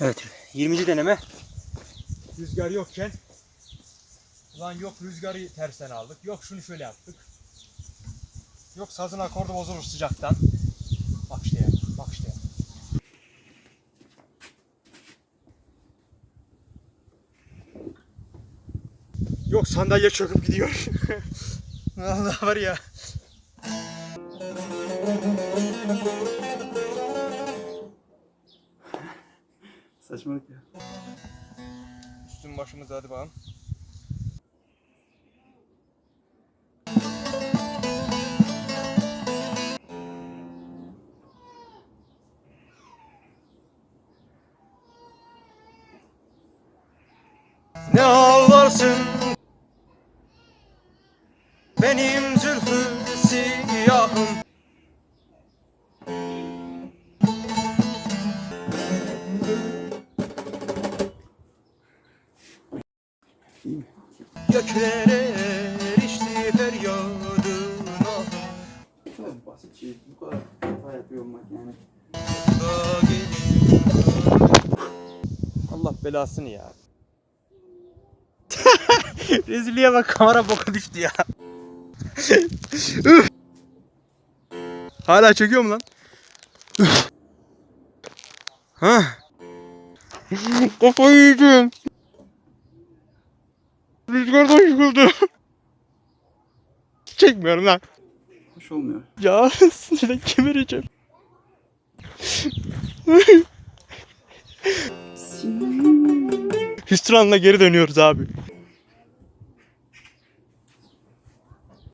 Evet. 20. deneme. Rüzgar yokken Ulan yok rüzgarı tersten aldık. Yok şunu şöyle yaptık. Yok sazın akordu bozulur sıcaktan. Bak işte ya. Bak işte ya. Yok sandalye çöküp gidiyor. Allah var ya. Saçmalık ya. Üstün başımız hadi bakalım. Ne ağlarsın benim zülfü İyi mi? Göklere erişti feryadın ahım Bu kadar basit şey. Bu kadar hata yapıyor olmak yani. da gelin Allah belasını ya. Rezilliğe bak kamera boka düştü ya. Hala çekiyor mu lan? Ha? Kafayı yiyeceğim. Rüzgardan yıkıldı. Çekmiyorum lan. Hoş olmuyor. Ya sinirden kemireceğim. Hüsranla geri dönüyoruz abi.